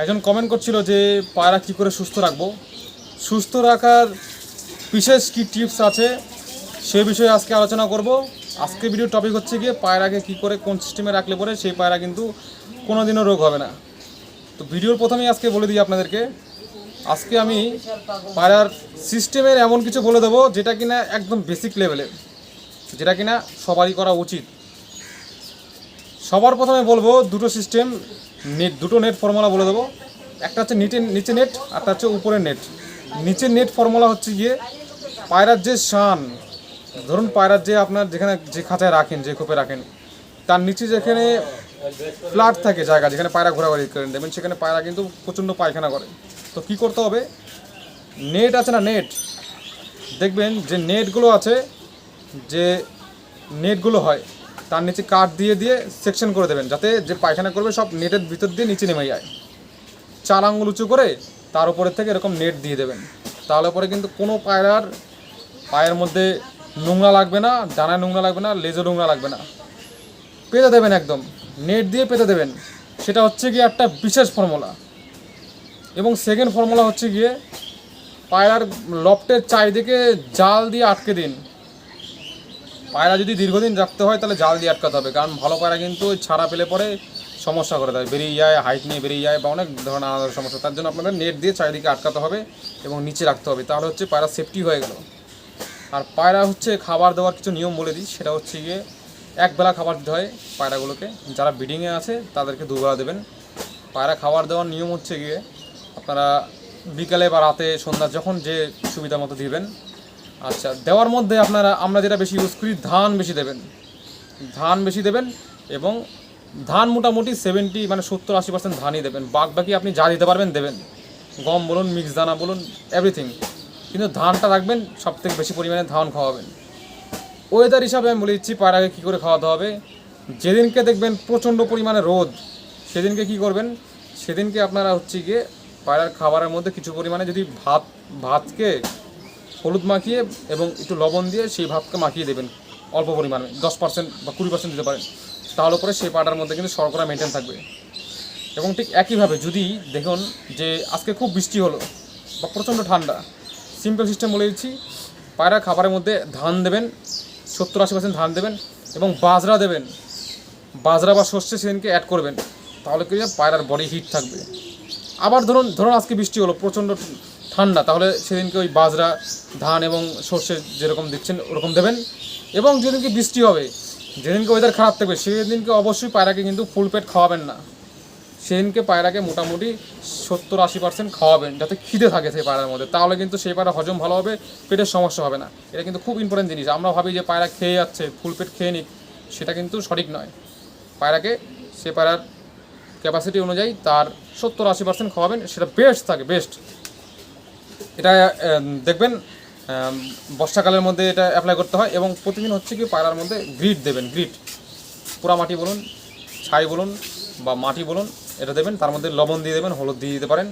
একজন কমেন্ট করছিল যে পায়রা কী করে সুস্থ রাখব? সুস্থ রাখার বিশেষ কী টিপস আছে? সে বিষয়ে আজকে আলোচনা করব। আজকে ভিডিও টপিক হচ্ছে গিয়ে পায়রাকে কী করে কোন সিস্টেমে রাখলে পরে সেই পায়রা কিন্তু কোনো দিনও রোগ হবে না। তো ভিডিওর প্রথমেই আজকে বলে দিই আপনাদেরকে, আজকে আমি পায়রার সিস্টেমের এমন কিছু বলে দেবো যেটা কিনা একদম বেসিক লেভেলের যেটা কিনা সবারই করা উচিত। সবার প্রথমে বলব দুটো সিস্টেম নেট, দুটো নেট ফর্মুলা বলে দেবো। একটা হচ্ছে নিচে নিচে নেট, আর একটা হচ্ছে উপরের নেট। নিচের নেট ফর্মুলা হচ্ছে গিয়ে পায়রার যে শান। ধরুন পায়রার যে আপনার যেখানে যে খাঁচায় রাখেন, যে খোপে রাখেন, তার নিচে যেখানে ফ্ল্যাট থাকে জায়গা, যেখানে পায়রা ঘোরাঘুরি করেন দেবেন সেখানে পায়রা কিন্তু প্রচণ্ড পায়খানা করে। তো কি করতে হবে? নেট আছে না নেট? দেখবেন যে নেটগুলো আছে, যে নেটগুলো হয় তার নিচে কাঠ দিয়ে দিয়ে সেকশন করে দেবেন, যাতে যে পায়খানা করবে সব নেটের ভিতর দিয়ে নিচে নেমে যায়। চার আঙুল উঁচু করে তার উপরের থেকে এরকম নেট দিয়ে দেবেন। তাহলে পরে কিন্তু কোনো পায়রার পায়ের মধ্যে নোংরা লাগবে না, ডানায় নোংরা লাগবে না লেজও নোংরা লাগবে না। পেতে দেবেন একদম। নেট দিয়ে পেতে দেবেন। সেটা হচ্ছে গিয়ে একটা বিশেষ ফর্মুলা। এবং সেকেন্ড ফর্মুলা হচ্ছে গিয়ে পায়রার লফটের চারিদিকে জাল দিয়ে আটকে দিন। পায়রা যদি দীর্ঘদিন রাখতে হয়, তাহলে জাল দিয়ে আটকাতে হবে। কারণ ভালো পায়রা কিন্তু ছাড়া পেলে পরে সমস্যা করে দেয়। বেরিয়ে যায় হাইট নিয়ে বেরিয়ে যায় বা অনেক ধরনের আলাদা সমস্যা। তার জন্য আপনাদের নেট দিয়ে চারিদিকে আটকাতে হবে এবং নিচে রাখতে হবে। তাহলে হচ্ছে পায়রা সেফটি হয়ে গেল। আর পায়রা হচ্ছে খাবার দেওয়ার কিছু নিয়ম বলে দিই। সেটা হচ্ছে গিয়ে একবেলা খাবার দিতে হয় পায়রাগুলোকে। যারা ব্রিডিংয়ে আছে, তাদেরকে দুবেলা দেবেন। পায়রা খাবার দেওয়ার নিয়ম হচ্ছে গিয়ে আপনারা বিকালে বা রাতে সন্ধ্যা যখন যে সুবিধা মতো দিবেন আচ্ছা দেওয়ার মধ্যে আপনারা, আমরা যেটা বেশি ইউজ করি, ধান বেশি দেবেন। ধান বেশি দেবেন এবং ধান মোটামুটি সেভেন্টি মানে সত্তর, আশি পার্সেন্ট ধানই দেবেন। বাদ বাকি আপনি যা দিতে পারবেন দেবেন। গম বলুন মিক্স দানা বলুন এভরিথিং কিন্তু ধানটা রাখবেন সব থেকে বেশি পরিমাণে ধান খাওয়াবেন। ওয়েদার হিসাবে আমি বলে দিচ্ছি পায়রাকে কী করে খাওয়াতে হবে? যেদিনকে দেখবেন প্রচণ্ড পরিমাণে রোদ, সেদিনকে কি করবেন? সেদিনকে আপনারা হচ্ছে গিয়ে পায়রার খাবারের মধ্যে কিছু পরিমাণে যদি ভাত, ভাতকে হলুদ মাখিয়ে এবং একটু লবণ দিয়ে সেই ভাতকে মাখিয়ে দেবেন অল্প পরিমাণে, দশ পার্সেন্ট বা কুড়ি পার্সেন্ট দিতে পারেন। তাহলে পরে সেই পাটার মধ্যে কিন্তু শর্করা মেনটেন থাকবে। এবং ঠিক একইভাবে যদি দেখুন যে আজকে খুব বৃষ্টি হলো বা প্রচণ্ড ঠান্ডা সিম্পল সিস্টেম বলে দিচ্ছি, পায়রা খাবারের মধ্যে ধান দেবেন, সত্তর আশি পার্সেন্ট ধান দেবেন এবং বাজরা দেবেন। বাজরা বা শস্যে সেদিনকে অ্যাড করবেন, তাহলে কি পায়রার বডি হিট থাকবে। আবার ধরুন ধরুন আজকে বৃষ্টি হলো, প্রচণ্ড ঠান্ডা, তাহলে সেদিনকে ওই বাজরা, ধান এবং সর্ষে যেরকম দিচ্ছেন ওরকম দেবেন। এবং যেদিনকে বৃষ্টি হবে, যেদিনকে ওয়েদার খারাপ থাকবে, সেদিনকে অবশ্যই পায়রাকে কিন্তু ফুল পেট খাওয়াবেন না। সেদিনকে পায়রাকে মোটামুটি সত্তর আশি পার্সেন্ট খাওয়াবেন, যাতে খিদে থাকে সেই পায়রার মধ্যে। তাহলে কিন্তু সেই পায়রা হজম ভালো হবে, পেটের সমস্যা হবে না। এটা কিন্তু খুব ইম্পর্টেন্ট জিনিস। আমরা ভাবি যে পায়রা খেয়ে যাচ্ছে ফুল পেট খেয়ে নিক, সেটা কিন্তু সঠিক নয়। পায়রাকে সে পায়রার ক্যাপাসিটি অনুযায়ী তার সত্তর আশি পার্সেন্ট খাওয়াবেন, সেটা বেস্ট থাকে বেস্ট এটা দেখবেন বর্ষাকালের মধ্যে এটা অ্যাপ্লাই করতে হয় এবং প্রতিদিন হচ্ছে কি পায়রার মধ্যে গ্রিড দেবেন গ্রিড পোড়া মাটি বলুন, ছাই বলুন বা মাটি বলুন, এটা দেবেন, তার মধ্যে লবণ দিয়ে দেবেন, হলুদ দিয়ে দিতে পারেন।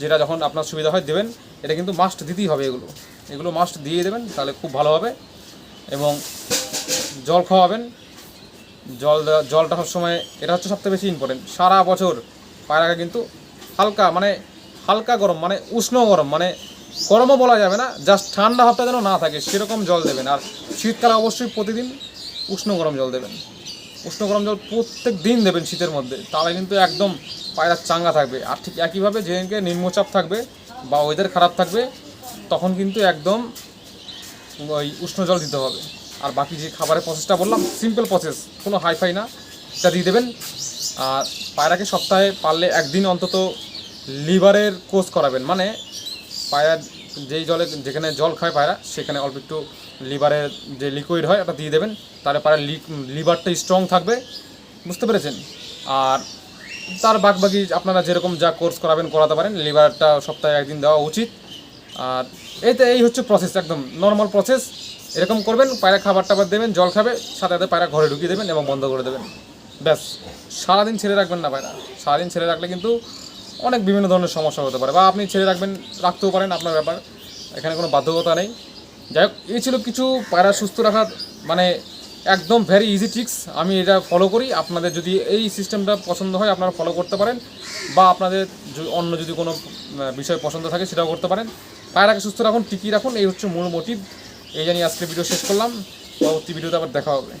যেটা যখন আপনার সুবিধা হয় দেবেন, এটা কিন্তু মাস্ট দিতেই হবে এগুলো। এগুলো মাস্ট দিয়ে দেবেন, তাহলে খুব ভালো হবে। এবং জল খাওয়াবেন। জল জলটা সবসময়, এটা হচ্ছে সবথেকে বেশি ইম্পর্টেন্ট সারা বছর পায়রাকে কিন্তু হালকা মানে হালকা গরম মানে উষ্ণ গরম মানে গরমও বলা যাবে না জাস্ট ঠান্ডা ভাবটা যেন না থাকে, সেরকম জল দেবেন। আর শীতকালে অবশ্যই প্রতিদিন উষ্ণ গরম জল দেবেন। উষ্ণ গরম জল প্রত্যেক দিন দেবেন শীতের মধ্যে, তাহলে কিন্তু একদম পায়রা চাঙ্গা থাকবে। আর ঠিক একইভাবে যেদিনকে নিম্নচাপ থাকবে বা ওয়েদার খারাপ থাকবে, তখন কিন্তু একদম ওই উষ্ণ জল দিতে হবে। আর বাকি যে খাবারের প্রসেসটা বললাম সিম্পল প্রসেস কোনো হাইফাই না, এটা দিয়ে দেবেন। আর পায়রাকে সপ্তাহে পারলে একদিন অন্তত লিভারের কোর্স করাবেন। মানে পায়রা যেই জলে, যেখানে জল খায় পায়রা, সেখানে অল্প একটু লিভারের যে লিকুইড হয়, ওটা দিয়ে দেবেন। তাহলে পায়রা লিভারটা স্ট্রং থাকবে। বুঝতে পেরেছেন? আর তার বাক বাকি আপনারা যেরকম যা কোর্স করাবেন, করাতে পারেন। লিভারটা সপ্তাহে একদিন দেওয়া উচিত। আর এইতে এই হচ্ছে প্রসেস একদম নর্মাল প্রসেস এরকম করবেন, পায়রা খাবার টাবার দেবেন, জল খাবে, সাথে সাথে পায়রা ঘরে ঢুকিয়ে দেবেন এবং বন্ধ করে দেবেন। ব্যাস, সারাদিন ছেড়ে রাখবেন না পায়রা। সারাদিন ছেড়ে রাখলে কিন্তু অনেক বিভিন্ন ধরনের সমস্যা হতে পারে বা আপনি ছেড়ে রাখবেন, রাখতেও পারেন, আপনার ব্যাপার। এখানে কোনো বাধ্যকতা নেই। যাই হোক, এই ছিল কিছু পায়রা সুস্থ রাখার মানে একদম ভেরি ইজি ট্রিক্স আমি এটা ফলো করি। আপনাদের যদি এই সিস্টেমটা পছন্দ হয়, আপনারা ফলো করতে পারেন। বা আপনাদের অন্য যদি কোনো বিষয় পছন্দ থাকে, সেটাও করতে পারেন। পায়রাকে সুস্থ রাখুন, টিকিয়ে রাখুন। এই হচ্ছে মূল মোটিভ এই জানিয়ে আজকে ভিডিও শেষ করলাম। পরবর্তী ভিডিওতে আবার দেখা হবে।